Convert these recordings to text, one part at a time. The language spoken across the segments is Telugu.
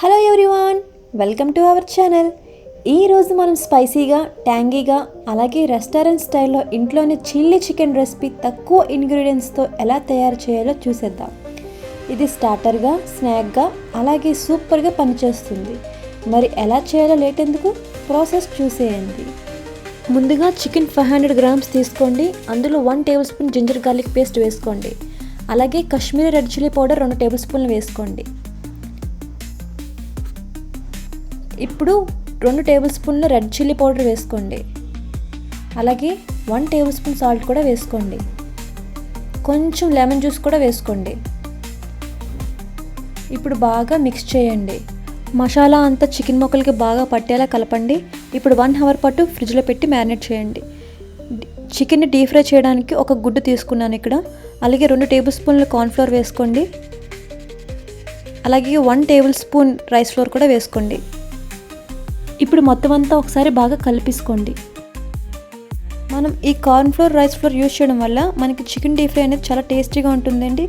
Hello everyone welcome to our channel ఈరోజు మనం స్పైసీగా ట్యాంగీగా అలాగే రెస్టారెంట్ స్టైల్లో ఇంట్లోనే చిల్లీ చికెన్ రెసిపీ తక్కువ ఇంగ్రీడియంట్స్తో ఎలా తయారు చేయాలో చూసేద్దాం. ఇది స్టార్టర్గా స్నాక్గా అలాగే సూపర్గా పనిచేస్తుంది. మరి ఎలా చేయాలో లేట్ ఎందుకు? ప్రాసెస్ చూసేయండి. ముందుగా చికెన్ ఫైవ్ హండ్రెడ్ గ్రామ్స్ తీసుకోండి. అందులో one table spoon ginger garlic paste వేసుకోండి. అలాగే కాశ్మీరీ రెడ్ చిల్లీ పౌడర్ రెండు టేబుల్ స్పూన్లు వేసుకోండి. ఇప్పుడు రెండు టేబుల్ స్పూన్ల రెడ్ చిల్లీ పౌడర్ వేసుకోండి. అలాగే వన్ టేబుల్ స్పూన్ సాల్ట్ కూడా వేసుకోండి. కొంచెం లెమన్ జ్యూస్ కూడా వేసుకోండి. ఇప్పుడు బాగా మిక్స్ చేయండి. మసాలా అంతా చికెన్ మొక్కలకి బాగా పట్టేలా కలపండి. ఇప్పుడు వన్ అవర్ పాటు ఫ్రిడ్జ్లో పెట్టి మ్యారినేట్ చేయండి. చికెన్ని డీప్ ఫ్రై చేయడానికి ఒక గుడ్డు తీసుకున్నాను ఇక్కడ. అలాగే రెండు టేబుల్ స్పూన్లు కార్న్ఫ్లోర్ వేసుకోండి. అలాగే one table spoon rice flour కూడా వేసుకోండి. ఇప్పుడు మొత్తం అంతా ఒకసారి బాగా కలిపేసుకోండి. మనం ఈ corn flour rice flour use చేయడం వల్ల మనకి చికెన్ డీప్ ఫ్రై అనేది చాలా టేస్టీగా ఉంటుందండి.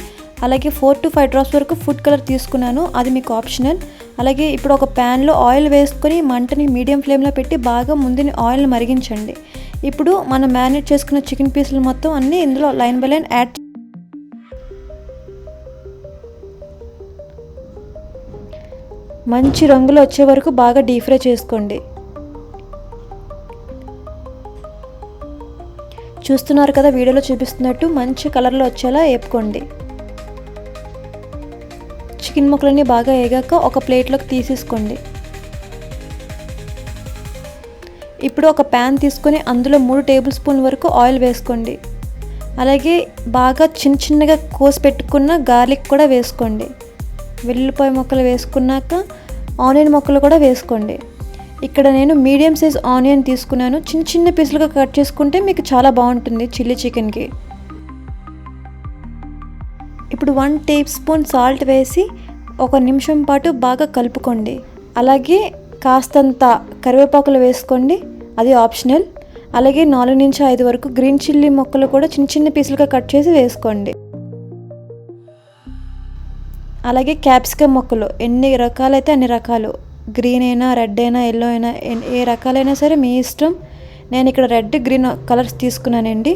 అలాగే ఫోర్ టు ఫైవ్ డ్రాప్స్ వరకు ఫుడ్ కలర్ తీసుకున్నాను. అది మీకు ఆప్షనల్ అలాగే ఇప్పుడు ఒక ప్యాన్లో ఆయిల్ వేసుకొని మంటని మీడియం ఫ్లేమ్లో పెట్టి బాగా ముందుని ఆయిల్ మరిగించండి. ఇప్పుడు మనం మ్యారినేట్ చేసుకున్న చికెన్ పీసులు మొత్తం అన్నీ ఇందులో లైన్ బై లైన్ యాడ్ మంచి రంగులో వచ్చే వరకు బాగా డీప్ ఫ్రై చేసుకోండి. చూస్తున్నారు కదా వీడియోలో చూపిస్తున్నట్టు మంచి కలర్లో వచ్చేలా వేపుకోండి చికెన్ ముక్కలన్నీ బాగా వేగాక ఒక ప్లేట్లోకి తీసేసుకోండి. ఇప్పుడు ఒక ప్యాన్ తీసుకొని అందులో మూడు టేబుల్ స్పూన్ వరకు ఆయిల్ వేసుకోండి. అలాగే బాగా చిన్న చిన్నగా కోసి పెట్టుకున్న గార్లిక్ కూడా వేసుకోండి. వెల్లుల్లిపాయ ముక్కలు వేసుకున్నాక ఆనియన్ ముక్కలు కూడా వేసుకోండి. ఇక్కడ నేను మీడియం సైజ్ ఆనియన్ తీసుకున్నాను. చిన్న చిన్న పీసులుగా కట్ చేసుకుంటే మీకు చాలా బాగుంటుంది చిల్లీ చికెన్కి. ఇప్పుడు వన్ టేబుల్ స్పూన్ సాల్ట్ వేసి ఒక నిమిషం పాటు బాగా కలుపుకోండి. అలాగే కాస్తంత కరివేపాకులు వేసుకోండి. అది ఆప్షనల్. అలాగే నాలుగు నుంచి ఐదు వరకు గ్రీన్ చిల్లీ మొక్కలు కూడా చిన్న చిన్న పీసులుగా కట్ చేసి వేసుకోండి. అలాగే క్యాప్సికమ్ మొక్కలు ఎన్ని రకాలైతే అన్ని రకాలు గ్రీన్ అయినా రెడ్ అయినా ఎల్లో అయినా ఏ రకాలైనా సరే మీ ఇష్టం. నేను ఇక్కడ రెడ్ గ్రీన్ కలర్స్ తీసుకున్నానండి.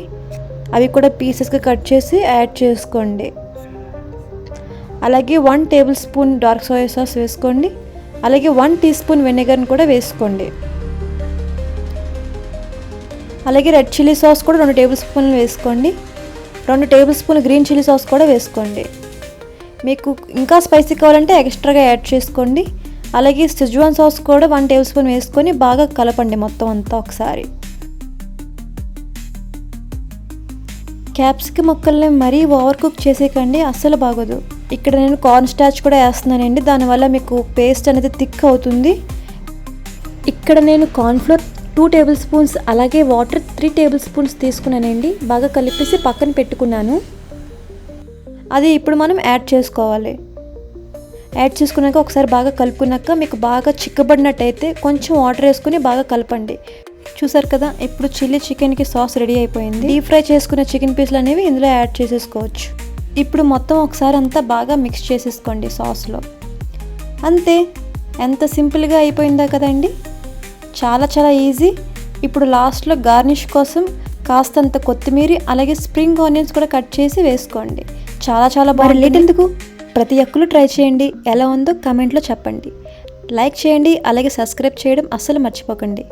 అవి కూడా పీసెస్గా కట్ చేసి యాడ్ చేసుకోండి. అలాగే one table spoon dark soya sauce వేసుకోండి. అలాగే వన్ టీ స్పూన్ వెనిగర్ని కూడా వేసుకోండి. అలాగే రెడ్ చిల్లీ సాస్ కూడా రెండు టేబుల్ స్పూన్లు వేసుకోండి. రెండు table spoon green chilli sauce కూడా వేసుకోండి. మీకు ఇంకా స్పైసీ కావాలంటే ఎక్స్ట్రాగా యాడ్ చేసుకోండి. అలాగే సిజ్వాన్ సాస్ కూడా వన్ టేబుల్ స్పూన్ వేసుకొని బాగా కలపండి మొత్తం అంతా ఒకసారి. క్యాప్సికమ్ మొక్కల్ని మరీ ఓవర్ కుక్ చేసేకండి అస్సలు బాగోదు. ఇక్కడ నేను కార్న్ స్టాచ్ కూడా వేస్తున్నానండి దానివల్ల మీకు పేస్ట్ అనేది థిక్ అవుతుంది. ఇక్కడ నేను కార్న్ఫ్లోర్ టూ టేబుల్ స్పూన్స్ అలాగే వాటర్ త్రీ టేబుల్ స్పూన్స్ తీసుకున్నానండి బాగా కలిపేసి పక్కన పెట్టుకున్నాను. అది ఇప్పుడు మనం యాడ్ చేసుకోవాలి. యాడ్ చేసుకున్నాక ఒకసారి బాగా కలుపుకున్నాక మీకు బాగా చిక్కబడినట్టయితే కొంచెం వాటర్ వేసుకుని బాగా కలపండి. చూసారు కదా ఇప్పుడు చిల్లీ చికెన్కి సాస్ రెడీ అయిపోయింది. డీప్ ఫ్రై చేసుకున్న చికెన్ పీసులు అనేవి ఇందులో యాడ్ చేసేసుకోవచ్చు. ఇప్పుడు మొత్తం ఒకసారి అంతా బాగా మిక్స్ చేసేసుకోండి సాస్లో. అంతే ఎంత సింపుల్గా అయిపోయిందా కదండి. చాలా చాలా ఈజీ. ఇప్పుడు లాస్ట్లో గార్నిష్ కోసం కాస్తంత కొత్తిమీర అలాగే స్ప్రింగ్ ఆనియన్స్ కూడా కట్ చేసి వేసుకోండి. చాలా చాలా బాగుంది లేట్ ఎందుకు ప్రతి ఒక్కరు ట్రై చేయండి. ఎలా ఉందో కమెంట్లో చెప్పండి. లైక్ చేయండి. అలాగే సబ్స్క్రైబ్ చేయడం అస్సలు మర్చిపోకండి.